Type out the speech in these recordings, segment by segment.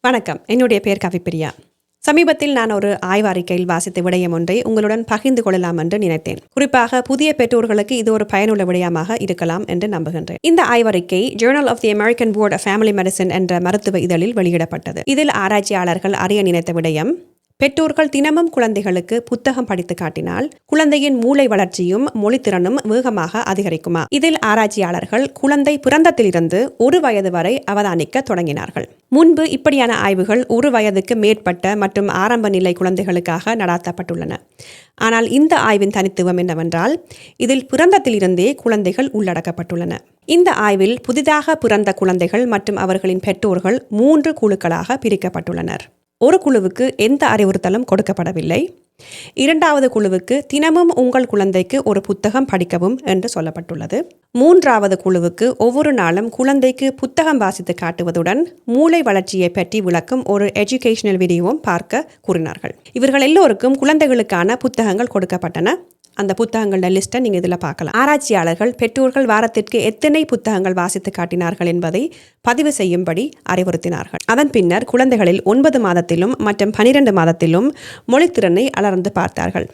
வணக்கம். என்னுடைய பெயர் கவிப்பிரியா சமீபத்தில் நான் ஒரு ஆய்வறிக்கையில் வாசித்த விடயம் ஒன்றை உங்களுடன் பகிர்ந்து கொள்ளலாம் என்று நினைத்தேன். குறிப்பாக புதிய பெற்றோர்களுக்கு இது ஒரு பயனுள்ள விடயமாக இருக்கலாம் என்று நம்புகின்றேன். இந்த ஆய்வறிக்கை journal of the American board of family medicine என்ற மருத்துவ இதழில் வெளியிடப்பட்டது. இதில் ஆராய்ச்சியாளர்கள் அறிய நினைத்த விடயம் பெற்றோர்கள் தினமும் குழந்தைகளுக்கு புத்தகம் படித்து காட்டினால் குழந்தையின் மூளை வளர்ச்சியும் மொழித்திறனும் வேகமாக அதிகரிக்குமா? இதில் ஆராய்ச்சியாளர்கள் குழந்தை பிறந்தத்திலிருந்து ஒரு வயது வரை அவதானிக்க தொடங்கினார்கள். முன்பு இப்படியான ஆய்வுகள் ஒரு வயதுக்கு மேற்பட்ட மற்றும் ஆரம்ப நிலை குழந்தைகளுக்காக நடாத்தப்பட்டுள்ளன. ஆனால் இந்த ஆய்வின் தனித்துவம் என்னவென்றால் இதில் பிறந்தத்திலிருந்தே குழந்தைகள் உள்ளடக்கப்பட்டுள்ளன. இந்த ஆய்வில் புதிதாக பிறந்த குழந்தைகள் மற்றும் அவர்களின் பெற்றோர்கள் மூன்று குழுக்களாக பிரிக்கப்பட்டுள்ளனர். ஒரு குழுவுக்கு எந்த அறிவுறுத்தலும் கொடுக்கப்படவில்லை. இரண்டாவது குழுவுக்கு தினமும் உங்கள் குழந்தைக்கு ஒரு புத்தகம் படிக்கவும் என்று சொல்லப்பட்டுள்ளது. மூன்றாவது குழுவுக்கு ஒவ்வொரு நாளும் குழந்தைக்கு புத்தகம் வாசித்து காட்டுவதுடன் மூளை வளர்ச்சியை பற்றி விளக்கும் ஒரு எஜுகேஷனல் வீடியோவும் பார்க்க கூறினார்கள். இவர்கள் எல்லோருக்கும் குழந்தைகளுக்கான புத்தகங்கள் கொடுக்கப்பட்டன. அந்த புத்தகங்களோட லிஸ்ட்டை நீங்கள் இதில் பார்க்கலாம். ஆராய்ச்சியாளர்கள் பெற்றோர்கள் வாரத்திற்கு எத்தனை புத்தகங்கள் வாசித்து காட்டினார்கள் என்பதை பதிவு செய்யும்படி அறிவுறுத்தினார்கள். அதன் பின்னர் குழந்தைகளில் ஒன்பது மாதத்திலும் மற்றும் பனிரெண்டு மாதத்திலும் மொழித்திறனை அலர்ந்து பார்த்தார்கள்.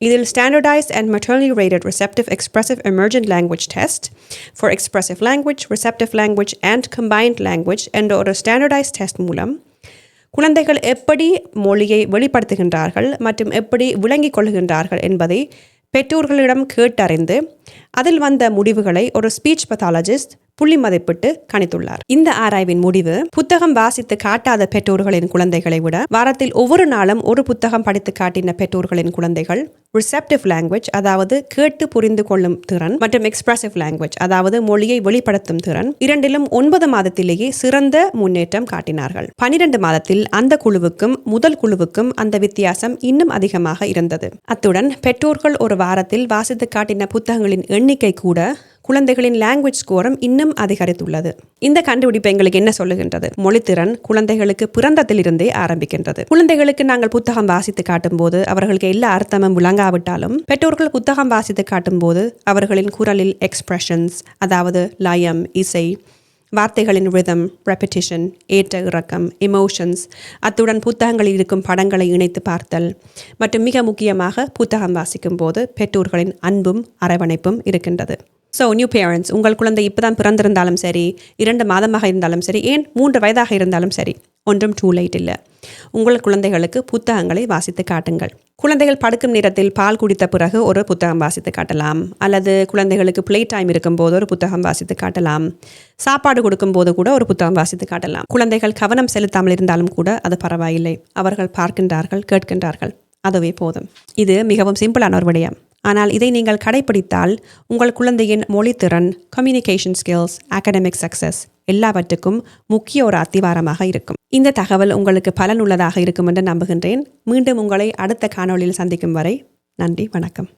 இதில் standardise and maternity rated receptive expressive emergent language test for expressive language receptive language and combined language என்ற ஒரு ஸ்டாண்டர்டைஸ் டெஸ்ட் மூலம் குழந்தைகள் எப்படி மொழியை வெளிப்படுத்துகின்றார்கள் மற்றும் எப்படி விளங்கிக் கொள்கின்றார்கள் என்பதை பெற்றோர்களிடம் கேட்டறிந்து அதில் வந்த முடிவுகளை ஒரு ஸ்பீச் பத்தாலஜிஸ்ட் புள்ளி மதிப்பிட்டு கணித்துள்ளார். இந்த ஆராய்வின் முடிவு புத்தகம் வாசித்து காட்டாத பெற்றோர்களின் குழந்தைகளை விட வாரத்தில் ஒவ்வொரு நாளும் ஒரு புத்தகம் படித்து காட்டின பெற்றோர்களின் குழந்தைகள் ரிசெப்டிவ் லாங்குவேஜ் அதாவது கேட்டு புரிந்து கொள்ளும் திறன் மற்றும் எக்ஸ்பிரசிவ் லாங்குவேஜ் அதாவது மொழியை வெளிப்படுத்தும் திறன் இரண்டிலும் ஒன்பது மாதத்திலேயே சிறந்த முன்னேற்றம் காட்டினார்கள். பனிரெண்டு மாதத்தில் அந்த குழுவுக்கும் முதல் குழுவுக்கும் அந்த வித்தியாசம் இன்னும் அதிகமாக இருந்தது. அத்துடன் பெற்றோர்கள் ஒரு வாரத்தில் வாசித்து காட்டின புத்தகங்களின் எண்ணிக்கை கூட குழந்தைகளின் லாங்குவேஜ் ஸ்கோரம் இன்னும் அதிகரித்துள்ளது. இந்த கண்டுபிடிப்பு எங்களுக்கு என்ன சொல்லுகின்றது? மொழித்திறன் குழந்தைகளுக்கு பிறந்தத்திலிருந்தே ஆரம்பிக்கின்றது. குழந்தைகளுக்கு நாங்கள் புத்தகம் வாசித்து காட்டும் போது அவர்களுக்கு எல்லா அர்த்தமும் விளங்காவிட்டாலும் பெற்றோர்கள் புத்தகம் வாசித்து காட்டும் போது அவர்களின் குரலில் எக்ஸ்பிரஷன்ஸ் அதாவது லயம் இசை வார்த்தைகளின் ரிதம் ரெப்படிஷன் ஏற்ற இறக்கம் எமோஷன்ஸ் அத்துடன் புத்தகங்களில் இருக்கும் படங்களை இணைத்து பார்த்தல் மற்றும் மிக முக்கியமாக புத்தகம் வாசிக்கும் போது பெற்றோர்களின் அன்பும் அரவணைப்பும் இருக்கின்றது. ஸோ நியூ பேரண்ட்ஸ் உங்கள் குழந்தை இப்போ தான் பிறந்திருந்தாலும் சரி இரண்டு மாதமாக இருந்தாலும் சரி ஏன் மூன்று வயதாக இருந்தாலும் சரி ஒன்றும் டூ லைட் இல்லை. உங்கள் குழந்தைகளுக்கு புத்தகங்களை வாசித்து காட்டுங்கள். குழந்தைகள் படுக்கும் நேரத்தில் பால் குடித்த பிறகு ஒரு புத்தகம் வாசித்து காட்டலாம். அல்லது குழந்தைகளுக்கு பிளே டைம் இருக்கும்போது ஒரு புத்தகம் வாசித்து காட்டலாம். சாப்பாடு கொடுக்கும்போது கூட ஒரு புத்தகம் வாசித்து காட்டலாம். குழந்தைகள் கவனம் செலுத்தாமல் இருந்தாலும் கூட அது பரவாயில்லை. அவர்கள் பார்க்கின்றார்கள் கேட்கின்றார்கள். அதுவே போதும். இது மிகவும் சிம்பிளான ஒரு விடயம். ஆனால் இதை நீங்கள் கடைபிடித்தால் உங்கள் குழந்தையின் மொழித்திறன் கம்யூனிகேஷன் ஸ்கில்ஸ் அகடமிக் சக்சஸ் எல்லாவற்றுக்கும் முக்கிய ஒரு அத்திவாரமாக இருக்கும். இந்த தகவல் உங்களுக்கு பலனுள்ளதாக இருக்கும் என்று நம்புகின்றேன். மீண்டும் உங்களை அடுத்த காணொளியில் சந்திக்கும் வரை நன்றி வணக்கம்.